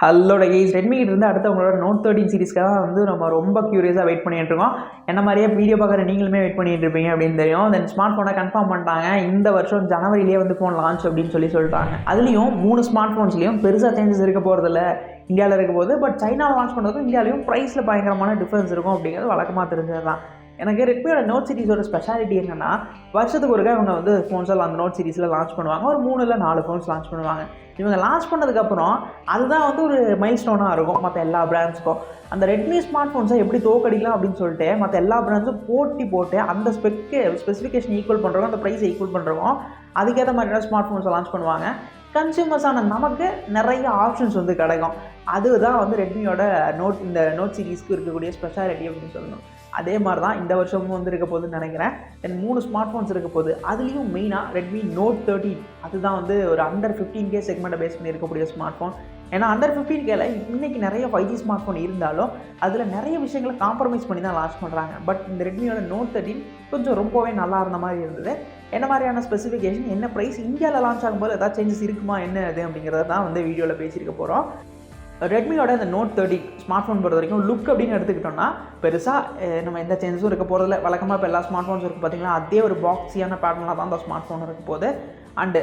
ஹலோட guys ரெட்மிகிட்ட இருந்து அடுத்தவங்களோட note thirteen சீரிஸ்க்காக வந்து நம்ம ரொம்ப க்யூரியஸாக வெயிட் பண்ணிகிட்டு இருக்கோம். என்ன மாதிரியே வீடியோ பார்க்குற நீங்களுமே வெயிட் பண்ணிட்டு இருப்பீங்க அப்படின்னு தெரியும். தென் ஸ்மார்ட் ஃபோனை கன்ஃபார்ம் பண்ணிட்டாங்க. இந்த வருஷம் ஜனவரிலேயே வந்து ஃபோன் லான்ச் அப்படின்னு சொல்லி சொல்லிட்டாங்க. அதுலேயும் மூணு ஸ்மார்ட் ஃபோன்ஸ்லேயும் பெருசாக சேஞ்சஸ் இருக்க போகிறதில்ல இந்தியாவில் இருக்க போது பட் சைனாவில் லான்ச் பண்ணுறதுக்கும் இந்தியாவிலையும் ப்ரைஸில் பயங்கரமான டிஃப்ரென்ஸ் இருக்கும் அப்படிங்கிறது வழக்கமாக தெரிஞ்சது தான் எனக்கு ரெட்மியோட நோட் சீரிஸோட ஸ்பெஷாலிட்டி என்னன்னா வருஷத்துக்கு ஒருக்கா இவங்க வந்து ஃபோன்ஸ் எல்லாம் அந்த நோட் சீரிஸில் லான்ச் பண்ணுவாங்க. ஒரு மூணு இல்லை நாலு ஃபோன்ஸ் லான்ச் பண்ணுவாங்க. இவங்க லான்ச் பண்ணதுக்கப்புறம் அதுதான் வந்து ஒரு மைல் ஸ்டோனாக இருக்கும். மற்ற எல்லா பிராண்ட்ஸ்க்கும் அந்த ரெட்மி ஸ்மார்ட் ஃபோன்ஸை எப்படி தோக்கடிக்கலாம் அப்படின்னு சொல்லிட்டு மற்ற எல்லா பிராண்ட்ஸும் போட்டி போட்டு அந்த ஸ்பெக்கு ஸ்பெசிஃபிகேஷன் ஈக்குவல் பண்ணுறவங்க அந்த ப்ரைஸை ஈக்குவல் பண்ணுறவங்க அதுக்கேற்ற மாதிரியான ஸ்மார்ட் ஃபோன்ஸை லான்ச் பண்ணுவாங்க. கன்சியூமர்ஸான நமக்கு நிறைய ஆப்ஷன்ஸ் வந்து கிடைக்கும். அதுதான் வந்து ரெட்மியோட நோட் இந்த நோட் சீரீஸ்க்கு இருக்கக்கூடிய ஸ்பெஷாலிட்டி அப்படின்னு சொல்லணும். அதே மாதிரி தான் இந்த வருஷமும் வந்து இருக்க போகுதுன்னு நினைக்கிறேன். தென் மூணு ஸ்மார்ட் ஃபோன்ஸ் இருக்க போகுது. அதுலேயும் மெயினாக ரெட்மி நோட் தேர்ட்டின் அதுதான் வந்து ஒரு அண்டர் ஃபிஃப்டீன் கே செக்மெண்ட்டை பேஸ் பண்ணி இருக்கக்கூடிய ஸ்மார்ட் ஃபோன் ஏன்னா அண்டர் ஃபிஃப்டீன் கேல இன்றைக்கி நிறைய ஃபைவ் ஜி ஸ்மார்ட் ஃபோன் இருந்தாலும் அதில் நிறைய விஷயங்களை காம்ப்ரமைஸ் பண்ணி தான் லான்ச் பண்ணுறாங்க பட் இந்த ரெட்மியோட நோட் தேர்ட்டின் கொஞ்சம் ரொம்பவே நல்லா இருந்த மாதிரி இருந்தது. என்ன மாதிரியான ஸ்பெசிஃபிகேஷன் என்ன ப்ரைஸ் இந்தியாவில் லான்ச் ஆகும்போது ஏதாவது சேஞ்சஸ் இருக்குமா என்ன அது அப்படிங்கிறத தான் வந்து வீடியோவில் பேசியிருக்க போகிறோம் ரெட்மியோட இந்த நோட் தேர்ட்டி ஸ்மார்ட் ஃபோன் பொறுத்த வரைக்கும் லுக் அப்படின்னு எடுத்துக்கிட்டோம்னா பெருசாக நம்ம எந்த சேஞ்சஸும் இருக்க போகிறதில்ல வழக்கமாக இப்போ எல்லா ஸ்மார்ட் ஃபோன்ஸ் இருக்குது பார்த்தீங்கன்னா அதே ஒரு பாக்ஸியான பேட்டர்னாக தான் அந்த ஸ்மார்ட் ஃபோன் இருக்க போகுது. அண்டு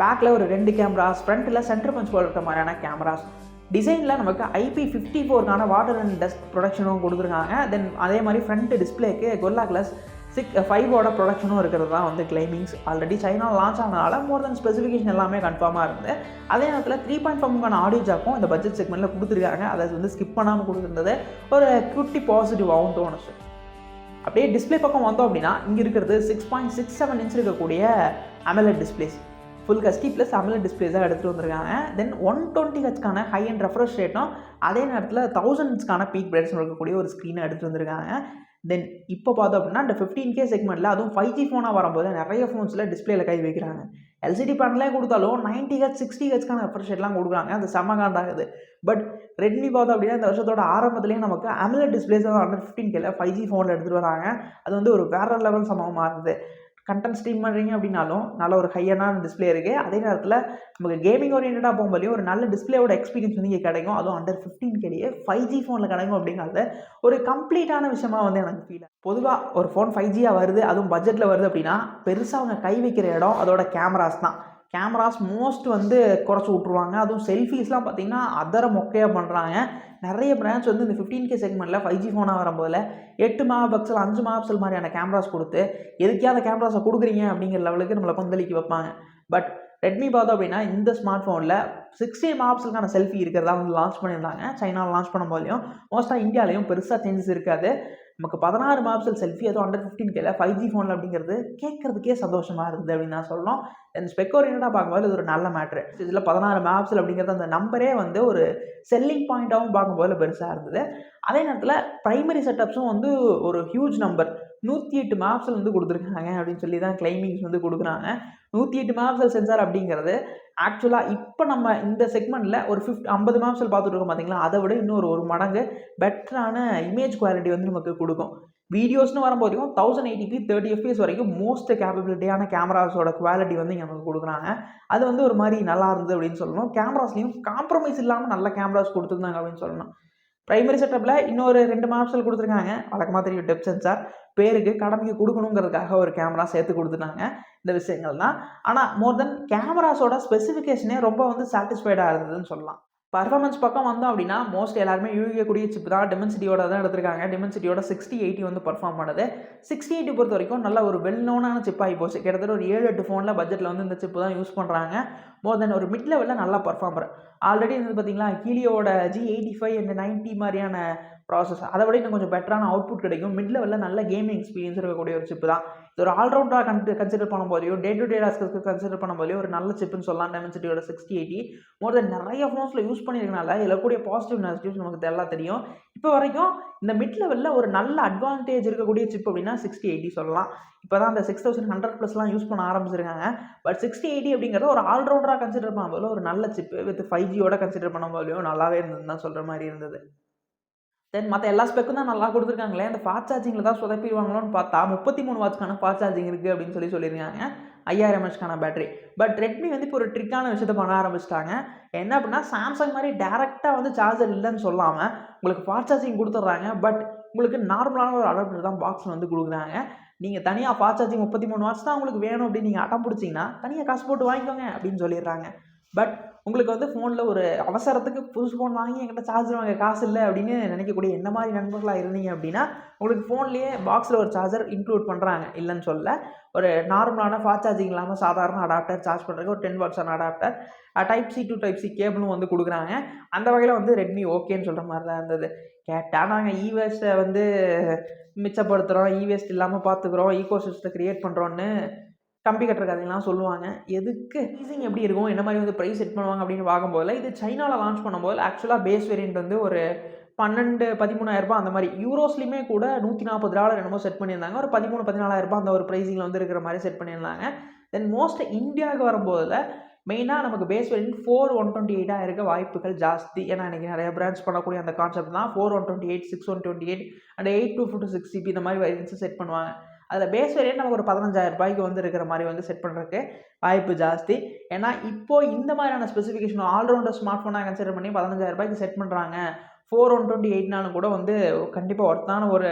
பேக்கில் ஒரு ரெண்டு கேமராஸ் ஃப்ரண்ட்டில் சென்டர் பஞ்ச் போல் இருக்க மாதிரியான கேமராஸ் டிசைனில் நமக்கு ஐபி ஃபிஃப்டி ஃபோருக்கான வாட்டர் அண்ட் டஸ்ட் ப்ரொடக்ஷனும் கொடுத்துருக்காங்க. தென் அதே மாதிரி ஃப்ரண்ட் டிஸ்பிளேக்கு கொல்லா கிளாஸ் சிக் ஃபைவோட ப்ரொடக்ஷனும் இருக்கிறது தான் வந்து கிளைமிங்ஸ் ஆல்ரெடி சைனா லான்ச் ஆனதால மோர் தென் ஸ்பெசிஃபிகேஷன் எல்லாமே கன்ஃபார்மாக இருந்து அதே நேரத்தில் த்ரீ பாயிண்ட் ஃபைவ்க்கான ஆடியோ ஜாக்கும் இந்த பட்ஜெட் செக்மெண்ட்டில் கொடுத்துருக்காங்க. அதை வந்து ஸ்கிப் பண்ணாமல் கொடுத்துருந்தது. ஒரு குட்டி பாசிட்டிவாகவும் தோணுச்சு. அப்படியே டிஸ்பிளே பக்கம் வந்தோம் அப்படின்னா இங்கே இருக்கிறது six point six seven inch இருக்கக்கூடிய அமலட் டிஸ்பிளேஸ் ஃபுல் கஸ்டி ப்ளஸ் அமலட் டிஸ்பிளேஸாக தான் எடுத்துகிட்டு வந்திருக்காங்க. தென் ஒன் டுவெண்ட்டி ஹெச்க்கான ஹை அண்ட் ரெஃப்ரெஷ் ரேட்டும் அதே நேரத்தில் தௌசண்ட்ஸ்க்கான பீக் பிரைட்ஸ் இருக்கக்கூடிய ஒரு ஸ்க்ரீனை எடுத்துகிட்டு வந்திருக்காங்க. தென் இப்போ பார்த்தோம் அப்படின்னா இந்த ஃபிஃப்டீன் கே செக்மெண்ட்டில் அதுவும் ஃபைவ் ஜி ஃபோனாக வரும்போது நிறைய ஃபோன்ஸில் டிஸ்பிளேல கை வைக்கிறாங்க. எல்சிடி பேனலே கொடுத்தாலும் நைன்டி ஹெச் சிக்ஸ்டி ஹெச்க்கான ரெஃப்ரெஷ் கொடுக்குறாங்க. அது செம்ம காண்டாகுது பட் ரெட்மி பார்த்தோம் அப்படின்னா இந்த வருஷத்தோட ஆரம்பத்துலேயே நமக்கு அமிலட் டிஸ்பிளேஸ் தான் அண்டர் ஃபிஃப்டீன் கேல ஃபைவ் ஜி ஃபோனில் எடுத்துகிட்டு வராங்க. அது வந்து ஒரு வேற லெவல் சமமாக இருந்தது. கண்டென்ட் ஸ்ட்ரீம் பண்ணுறீங்க அப்படின்னாலும் நல்ல ஒரு ஹையனான டிஸ்பிளே இருக்குது அதே நேரத்தில் நமக்கு கேமிங் ஓரியன்டாக போகும்போதையும் ஒரு நல்ல டிஸ்பிளேயோட எக்ஸ்பீரியன்ஸ் வந்து இங்கே கிடைக்கும். அதுவும் அண்டர் ஃபிஃப்டீன் கேடியே ஃபைவ் ஜி ஃபோனில் கிடைக்கும் அப்படிங்கிறது ஒரு கம்ப்ளீட்டான விஷயமா வந்து எனக்கு ஃபீல் பொதுவாக ஒரு ஃபோன் ஃபைவ் ஜியாக வருது அதுவும் பட்ஜெட்டில் வருது அப்படின்னா பெருசாக அவங்க கை வைக்கிற இடம் அதோட கேமராஸ் தான். கேமராஸ் மோஸ்ட் வந்து குறைச்சி விட்ருவாங்க அதுவும் செல்ஃபீஸ்லாம் பார்த்தீங்கன்னா அதர மொக்கையாக பண்ணுறாங்க நிறைய பிரான்ச் வந்து இந்த ஃபிஃப்டீன் கே செக்மெண்ட்டில் ஃபைவ் ஜி ஃபோனாக வரும்போதில் எட்டு மெகா பிக்சல் அஞ்சு மெகா பிக்சல் மாதிரியான கேமராஸ் கொடுத்து எதுக்கே அந்த கேமராஸை கொடுக்குறீங்க அப்படிங்கிற லெவலுக்கு நம்மளை கொந்தளிக்க வைப்பாங்க. பட் ரெட்மி பார்த்தோம் அப்படின்னா இந்த ஸ்மார்ட் ஃபோனில் சிக்ஸ்டி மெகாபிக்சலுக்கான செல்ஃபி இருக்கிறதா வந்து லான்ச் பண்ணியிருந்தாங்க. சைனாவில் லான்ச் பண்ணும்போதையும் மோஸ்ட்டாக இந்தியாலையும் பெருசாக சேஞ்சஸ் இருக்காது. நமக்கு பதினாறு மாப்சல் செல்ஃபி அதுவும் அண்டர் ஃபிஃப்டின் கேல ஃபைவ் ஜி ஃபோனில் அப்படிங்கிறது கேட்கறதுக்கே சந்தோஷமாக இருக்குது அப்படின்னு நான் சொல்லணும். தென் ஸ்பெக் ஓரியன்டாக பார்க்கும்போது இது ஒரு நல்ல மேட்ரு இதில் பதினாறு மேப்ஸில் அப்படிங்கிறது அந்த நம்பரே வந்து ஒரு செல்லிங் பாயிண்ட்டாகவும் பார்க்கும்போது பெருசாக இருந்தது. அதே நேரத்தில் ப்ரைமரி செட்டப்ஸும் வந்து ஒரு ஹியூஜ் நம்பர் நூற்றி எட்டு மேப்ஸில் வந்து கொடுத்துருக்காங்க அப்படின்னு சொல்லி தான் கிளைமிங்ஸ் வந்து கொடுக்குறாங்க. நூற்றி எட்டு மேப்ஸில் சென்சார் அப்படிங்கிறது ஆக்சுவலாக இப்போ நம்ம இந்த செக்மெண்ட்டில் ஒரு ஃபிஃப்ட் ஐம்பது மேப்ஸில் பார்த்துட்டு இருக்கோம் பார்த்தீங்களா அதை விட இன்னொரு ஒரு மடங்கு பெட்டரான இமேஜ் குவாலிட்டி வந்து நமக்கு கொடுக்கும். வீடியோஸ்னு வரும்போதையும் thousand eighty P thirty FPS வரைக்கும் மோஸ்ட் கேப்பபிலிட்டியான கேமராஸோட குவாலிட்டி வந்து இங்கே நமக்கு கொடுக்குறாங்க. அது வந்து ஒரு மாதிரி நல்லா இருந்தது அப்படின்னு சொல்லணும். கேமராஸ்லையும் காம்ப்ரமைஸ் இல்லாமல் நல்ல கேமராஸ் கொடுத்துருந்தாங்க அப்படின்னு சொல்லணும். ப்ரைமரி செட்டப்பில் இன்னொரு ரெண்டு மாப்ஸில் கொடுத்துருக்காங்க. வழக்கமாக தெரியும் டெப் சென்சார் பேருக்கு கடமைக்கு கொடுக்கணுங்கிறதுக்காக ஒரு கேமரா சேர்த்து கொடுத்துட்டாங்க இந்த விஷயங்கள் தான் ஆனால் மோர் தென் கேமராஸோட ஸ்பெசிஃபிகேஷனே ரொம்ப வந்து சாட்டிஸ்ஃபைடாக இருந்ததுன்னு சொல்லலாம். பர்ஃபார்மன்ஸ் பக்கம் வந்தோம் அப்படின்னா மோஸ்ட் எல்லாருமே யூகிக்கக்கூடிய சிப் தான் டிமென்சிட்டியோட தான் எடுத்திருக்காங்க. டிமென்சிட்டியோட சிக்ஸ்டி எயிட்டி வந்து பர்ஃபார்ம் பண்ணுது. சிக்ஸ்டி எயிட்டி பொறுத்த வரைக்கும் நல்ல ஒரு வெல் நோனான சிப் ஆகி போச்சு. கிட்டத்தட்ட ஒரு ஏழு எட்டு ஃபோனில் பட்ஜெட்டில் வந்து இந்த சிப்பு தான் யூஸ் பண்ணுறாங்க மோர் தென் ஒரு மிட் லெவலில் நல்லா பர்ஃபார்மர் ஆல்ரெடி வந்து பார்த்தீங்களா கீலியோட G eighty five and ninety மாதிரியான ப்ராசஸ் அதை விட இன்னும் கொஞ்சம் பெட்டரான அவுட்புட் கிடைக்கும். மிட் லெவலில் நல்ல கேமிங் எக்ஸ்பீரியன்ஸ் இருக்கக்கூடிய ஒரு சிப்பு தான். இது ஒரு ஆல்ரவுண்டாக கன் consider பண்ணும்போதையோ day to day task consider பண்ணும்போதையோ ஒரு நல்ல சிப்புன்னு சொல்லலாம் டெமென்சிட்டியோட சிக்ஸ்டி எயிட்டி மோர் தென் நிறைய ஃபோன்ஸில் யூஸ் பண்ணியிருக்கனால இதில் கூடிய பாசிட்டிவ் நெகட்டிவ்ஸ் நமக்கு எல்லாம் தெரியும். இப்போ வரைக்கும் இந்த மிட் லெவலில் ஒரு நல்ல அட்வான்டேஜ் இருக்கக்கூடிய சிப் அப்படின்னா சிக்ஸ்டி எயிட்டி சொல்லலாம். இப்போ தான் அந்த சிக்ஸ் தௌசண்ட் ஹண்ட்ரட் ப்ளஸ்லாம் யூஸ் பண்ண ஆரம்பிச்சிருக்காங்க. பட் சிக்ஸ்டி எயிட்டி அப்படிங்கிறது ஒரு ஆல்ரவுண்டராக கன்சிடர் பண்ணும்போது ஒரு நல்ல சிப்பு வித் ஃபைவ் ஜியோட கன்சிடர் பண்ணும்போதையும் நல்லாவே இருந்ததுன்னு தான் சொல்கிற மாதிரி இருந்தது. தென் மற்ற எல்லா ஸ்பெக்கும் தான் நல்லா கொடுத்துருக்காங்களே அந்த ஃபாஸ்ட் சார்ஜிங்கில் தான் சொதப்பிடுவாங்களோன்னு பார்த்தா முப்பத்தி மூணு வாட்ச்க்கான ஃபாஸ்ட் சார்ஜிங் இருக்குது அப்படின்னு சொல்லி சொல்லியிருக்காங்க. ஐயாயிரம் எம்ஹெச்க்கான பேட்டரி பட் ரெட்மி வந்து இப்போ ஒரு ட்ரிக்கான விஷயத்த பண்ண ஆரம்பிச்சிட்டாங்க. என்ன அப்படின்னா சாம்சங் மாதிரி டேரெக்டாக வந்து சார்ஜர் இல்லைன்னு சொல்லாமல் உங்களுக்கு ஃபாஸ்ட் சார்ஜிங் கொடுத்துட்றாங்க. பட் உங்களுக்கு நார்மலான ஒரு அடாப்டர் தான் பாக்ஸில் வந்து கொடுக்குறாங்க. நீங்கள் தனியாக ஃபாஸ்ட் சார்ஜிங் முப்பத்தி மூணு வாட்ஸ் தான் உங்களுக்கு வேணும் அப்படின்னு நீங்கள் அடம் பிடிச்சிங்கன்னா தனியாக காசு போட்டு வாங்கிக்கோங்க அப்படின்னு சொல்லிடுறாங்க. பட் உங்களுக்கு வந்து ஃபோனில் ஒரு அவசரத்துக்கு புதுசு ஃபோன் வாங்கி என்கிட்ட சார்ஜர் வாங்க காசு இல்லை அப்படின்னு நினைக்கக்கூடிய என்ன மாதிரி நண்பர்களாக இருந்தீங்க அப்படின்னா உங்களுக்கு ஃபோன்லேயே பாக்ஸில் ஒரு சார்ஜர் இன்க்ளூட் பண்ணுறாங்க இல்லைன்னு சொல்ல ஒரு நார்மலான ஃபாஸ்ட் சார்ஜிங் இல்லாமல் சாதாரண அடாப்டர் சார்ஜ் பண்ணுறதுக்கு ஒரு ten வாட்ஸான adapter type C to type C கேபிளும் வந்து கொடுக்குறாங்க. அந்த வகையில் வந்து ரெட்மி ஓகேன்னு சொல்கிற மாதிரி தான் இருந்தது. கேட்டால் நாங்கள் இவேஸ்ட்டை வந்து மிச்சப்படுத்துகிறோம் இவேஸ்ட் இல்லாமல் பார்த்துக்குறோம் ஈகோ சிஸ்டத்தை க்ரியேட் பண்ணுறோன்னு கம்பி கட்டுற கதையெல்லாம் சொல்லுவாங்க. எதுக்கு? ப்ரைஸிங் எப்படி இருக்கும்? என்ன மாதிரி வந்து ப்ரைஸ் செட் பண்ணுவாங்க அப்படின்னு பார்க்கும்போது இது சைனாவில் லான்ச் பண்ணும்போது ஆக்சுவலாக பேஸ் வேரியன்ட் வந்து ஒரு பன்னெண்டு பதிமூணாயிரரூபா அந்த மாதிரி. யூரோஸ்லையுமே கூட நூற்றி நாற்பது டாலர் என்னமோ செட் பண்ணியிருந்தாங்க. ஒரு பதிமூணு பதினாலாயிரரூபா அந்த ஒரு ப்ரைஸிங்கில் வந்து இருக்கிற மாதிரி செட் பண்ணியிருந்தாங்க. தென் மோஸ்ட் இந்தியாவுக்கு வரும்போதில் மெயினாக நமக்கு base variant four one twenty எயிட்டாக இருக்க வாய்ப்புகள் ஜாஸ்தி. ஏன்னா இன்றைக்கி நிறைய பிரான்ச் பண்ணக்கூடிய அந்த கான்செப்ட் தான். Four one twenty eight six one twenty eight and eight two fifty six GB இந்த மாதிரி வேரியன்ஸை செட் பண்ணுவாங்க. அதில் பேஸ் வேரியன்ட் நமக்கு ஒரு பதினஞ்சாயிரம் ரூபாய்க்கு வந்து இருக்கிற மாதிரி வந்து செட் பண்ணுறதுக்கு வாய்ப்பு ஜாஸ்தி. ஏன்னா இப்போது இந்த மாதிரியான ஸ்பெசிஃபிகேஷன் ஆல்ரவுண்டர் ஸ்மார்ட் ஃபோனாக கன்சிடர் பண்ணி பதினஞ்சாயிரம் ரூபாய்க்கு செட் பண்ணுறாங்க ஃபோர் ஒன் டுவெண்ட்டி எயிட்னாலும் கூட வந்து கண்டிப்பாக ஒர்த்தான ஒரு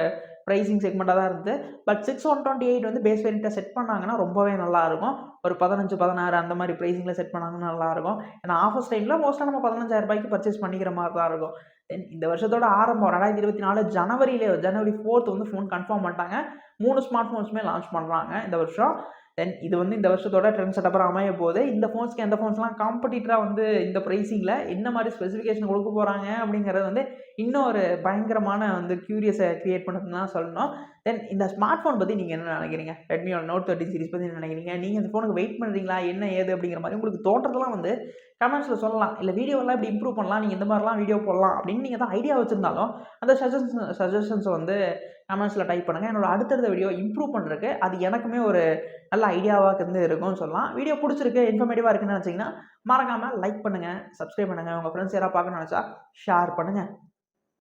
ப்ரைஸிங் செக்மெண்ட்டாக தான் இருந்தது. But six one twenty eight வந்து பேஸ் வேரியண்ட்டை செட் பண்ணாங்கன்னா ரொம்பவே நல்லாயிருக்கும். ஒரு பதினஞ்சு பதினாறு அந்த மாதிரி ப்ரைஸிங்கில் செட் பண்ணாங்கன்னா நல்லாயிருக்கும். ஏன்னா ஆஃபர்ஸ் டைமில் மோஸ்ட்டாக நம்ம பதினஞ்சாயிரம் ரூபாய்க்கு பர்ச்சேஸ் பண்ணிக்கிற மாதிரி தான் இருக்கும். தென் இந்த வருஷத்தோட ஆரம்பம் ரெண்டாயிரத்தி இருபத்தி நாலு ஜனவரியிலே ஜனவரி ஃபோர்த் வந்து ஃபோன் கன்ஃபார்ம் பண்ணிட்டாங்க. மூணு ஸ்மார்ட் ஃபோன்ஸுமே லான்ச் பண்ணுறாங்க இந்த வருஷம். தென் இது வந்து இந்த வருஷத்தோட ட்ரெண்ட் செட்டப்பராக அமைய போது இந்த ஃபோன்ஸ்க்கு எந்த ஃபோன்ஸ்லாம் காம்படிட்டராக வந்து இந்த ப்ரைஸிங்கில் என்ன மாதிரி ஸ்பெசிஃபிகேஷன் கொடுக்க போகிறாங்க அப்படிங்கிறது வந்து இன்னும் ஒரு பயங்கரமான வந்து க்யூரியஸை க்ரியேட் பண்ணுறதுன்னு தான் சொல்லணும். தென் இந்த ஸ்மார்ட் ஃபோன் பற்றி நீங்கள் என்ன நினைக்கிறீங்க? ரெட்மியோட நோட் தேர்ட்டின் சீரிஸ் பற்றி என்ன நினைக்கிறீங்க? நீங்கள் இந்த ஃபோனுக்கு வெயிட் பண்ணுறீங்களா என்ன ஏது அப்படிங்கிற மாதிரி உங்களுக்கு தோற்றதெல்லாம் வந்து கமெண்ட்ஸில் சொல்லலாம். இல்லை வீடியோலாம் இப்படி இம்ப்ரூவ் பண்ணலாம். நீங்கள் இந்த மாதிரிலாம் வீடியோ போடலாம் அப்படின்னு நீங்கள் தான் ஐடியா வச்சுருந்தாலும் அந்த சஜஷன்ஸ் சஜஷன்ஸை வந்து கமெண்ட்ஸில் டைப் பண்ணுங்கள் என்னோட அடுத்தடுத்த வீடியோ இம்ப்ரூவ் பண்ணுறதுக்கு அது எனக்குமே ஒரு நல்ல ஐடியாவாக இருந்து இருக்கும்னு சொல்லலாம். வீடியோ பிடிச்சிருக்கு இன்ஃபர்மேட்டிவாக இருக்குன்னு நினச்சிங்கன்னா மறக்காமல் லைக் பண்ணுங்கள் சப்ஸ்கிரைப் பண்ணுங்கள் உங்கள் ஃப்ரெண்ட்ஸ் யாராவது பார்க்கணும்னு நினச்சா ஷேர் பண்ணுங்கள்